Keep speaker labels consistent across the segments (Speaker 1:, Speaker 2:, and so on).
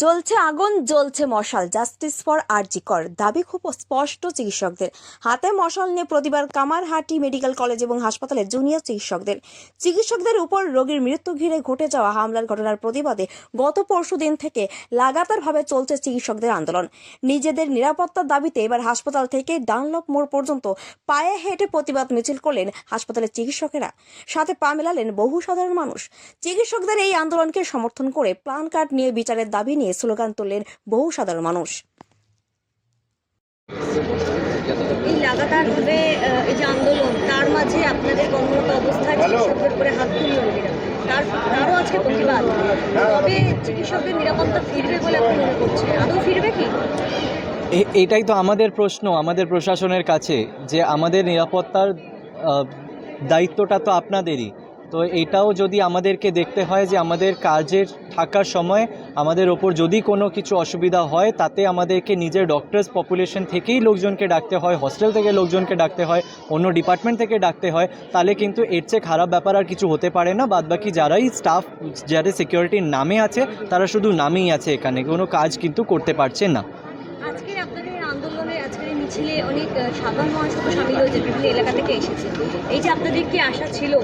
Speaker 1: জ্বলছে আগুন, জ্বলছে মশাল। জাস্টিস ফর আরজিকর দাবি খুব স্পষ্ট চিকিৎসকদের। হাতে মশাল নিয়ে প্রতিবার কামারহাটি মেডিকেল কলেজ এবং হাসপাতালে জুনিয়র চিকিৎসকদের। চিকিৎসকদের উপর রোগীর মৃত্যু ঘিরে ঘটে যাওয়া হামলার ঘটনার প্রতিবাদে গত পরশু দিন থেকে লাগাতারভাবে চলছে চিকিৎসকদের আন্দোলন। নিজেদের নিরাপত্তার দাবিতে এবার হাসপাতাল থেকে ডানলপ মোড় পর্যন্ত পায়ে হেঁটে প্রতিবাদ মিছিল করলেন হাসপাতালের চিকিৎসকেরা। সাথে পা মেলালেন বহু সাধারণ মানুষ। চিকিৎসকদের এই আন্দোলনকে সমর্থন করে প্ল্যান কার্ড নিয়ে বিচারের দাবি নিয়ে স্লোগান তুললেন বহু সাধারণ মানুষ।
Speaker 2: এই লাগাতার ভাবে এই যে আন্দোলন তার মাঝে আপনাদের কর্মরত অবস্থায় চিকিৎসকদের উপরে হাত তুলল তার তারও আজকে প্রতিবাদ। তবে চিকিৎসকদের নিরাপত্তা ফিরবে বলে আপনি মনে করছেন? আদৌ ফিরবে কি?
Speaker 3: এটাই তো আমাদের প্রশ্ন আমাদের প্রশাসনের কাছে যে আমাদের নিরাপত্তার দায়িত্বটা তো আপনাদেরই। তো এটাও যদি আমাদেরকে দেখতে হয় যে আমাদের কাজের থাকার সময় আমাদের ওপর যদি কোনো কিছু অসুবিধা হয়, তাতে আমাদেরকে নিজের ডক্টরস পপুলেশন থেকেই লোকজনকে ডাকতে হয় হস্টেল থেকে লোকজনকে ডাকতে হয়, অন্য ডিপার্টমেন্ট থেকে ডাকতে হয়, তাহলে কিন্তু এর চেয়ে খারাপ ব্যাপার আর কিছু হতে পারে না। বাদবাকি যারাই স্টাফ যারা সিকিউরিটির নামে আছে, তারা শুধু নামেই আছে এখানে, কোনো কাজ কিন্তু করতে পারছে না।
Speaker 2: আজকের আপনাদের আন্দোলনে, আজকের মিছিলে অনেক সাধারণ মানুষও সামিল হয়েছে বিভিন্ন এলাকা থেকে এসেছে। এই যে আপনাদের কি আশা ছিল?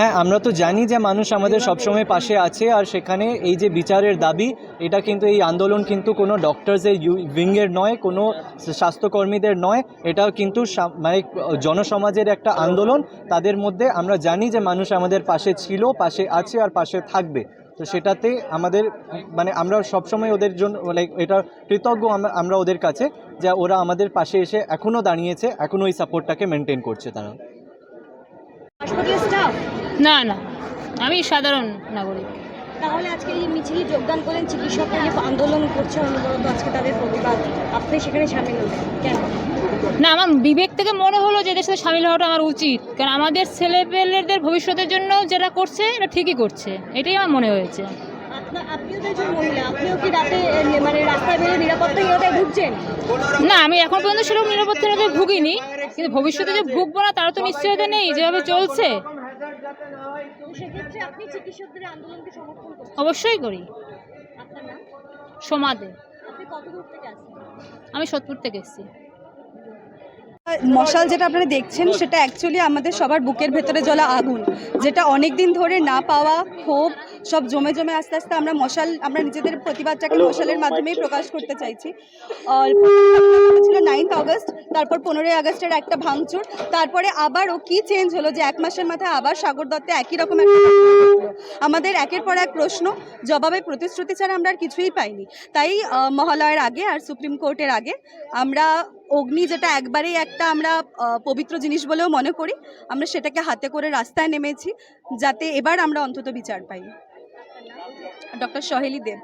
Speaker 3: হ্যাঁ আমরা তো জানি যে মানুষ আমাদের সবসময় পাশে আছে আর সেখানে এই যে বিচারের দাবি, এটা কিন্তু এই আন্দোলন কিন্তু কোনো ডক্টরসের উইংয়ের নয়, কোনো স্বাস্থ্যকর্মীদের নয়। এটাও কিন্তু মানে জনসমাজের একটা আন্দোলন। তাদের মধ্যে আমরা জানি যে মানুষ আমাদের পাশে ছিল, পাশে আছে আর পাশে থাকবে। তো সেটাতে আমাদের মানে আমরা সবসময় ওদের জন্য লাইক এটা কৃতজ্ঞ আমরা- ওদের কাছে যে ওরা আমাদের পাশে এসে এখনও দাঁড়িয়েছে এখনও এই সাপোর্টটাকে মেনটেন করছে তারা।
Speaker 4: না না। আমি সাধারণ নাগরিক।
Speaker 2: তাহলে আজকে এই মিছিলে যোগদান করলেন চিকিৎসকরা যে আন্দোলন করছে অনবরত আজকে তাদের প্রতিবাদ আপনি সেখানে সামিল হলেন কেন?
Speaker 4: না আমার বিবেক থেকে মনে হলো যে এদের সাথে সামিল হওয়াটা আমার উচিত। কারণ আমাদের ছেলেপেলেদের ভবিষ্যতের জন্য যেটা করছে এটা ঠিকই করছে। এটাই আমার মনে হয়েছে।
Speaker 2: নি- মানে
Speaker 4: না আমি এখন পর্যন্ত সেরকম নিরাপত্তাহীনতায় ভুগিনি কিন্তু ভবিষ্যতে যে ভুগবো না তারা তো নিশ্চয়তা নেই যেভাবে চলছে।
Speaker 2: সেক্ষেত্রে আপনি চিকিৎসকদের আন্দোলনকে সমর্থন করছেন।
Speaker 4: অবশ্যই করি।
Speaker 2: আপনার নাম?
Speaker 4: সমাদে।
Speaker 2: আপনি কত দূর থেকে আসছেন?
Speaker 4: আমি সোদপুর থেকে এসেছি।
Speaker 5: মশাল যেটা আপনারা দেখছেন সেটা অ্যাকচুয়ালি আমাদের সবার বুকের ভেতরে জ্বলা আগুন যেটা অনেক দিন ধরে না পাওয়া ক্ষোভ সব জমে জমে আস্তে আস্তে আমরা মশাল আমরা নিজেদের প্রতিবাদটাকে মশালের মাধ্যমেই প্রকাশ করতে চাইছি। আর ছিল নাইন্থ আগস্ট তারপর পনেরোই আগস্টের একটা ভাঙচুর তারপরে আবারও কি চেঞ্জ হলো যে এক মাসের মাথায় আবার সাগর দত্তে একই রকম একটা আমাদের একের পর এক প্রশ্ন জবাবে প্রতিশ্রুতি ছাড়া আমরা আর কিছুই পাইনি। তাই মহালয়ের আগে আর সুপ্রিম কোর্টের আগে আমরা অগ্নি যেটা একবারেই একটা আমরা পবিত্র জিনিস বলেও মনে করি আমরা সেটাকে হাতে করে রাস্তায় নেমেছি যাতে এবার আমরা অন্তত বিচার পাই। ডক্টর সহেলি দেব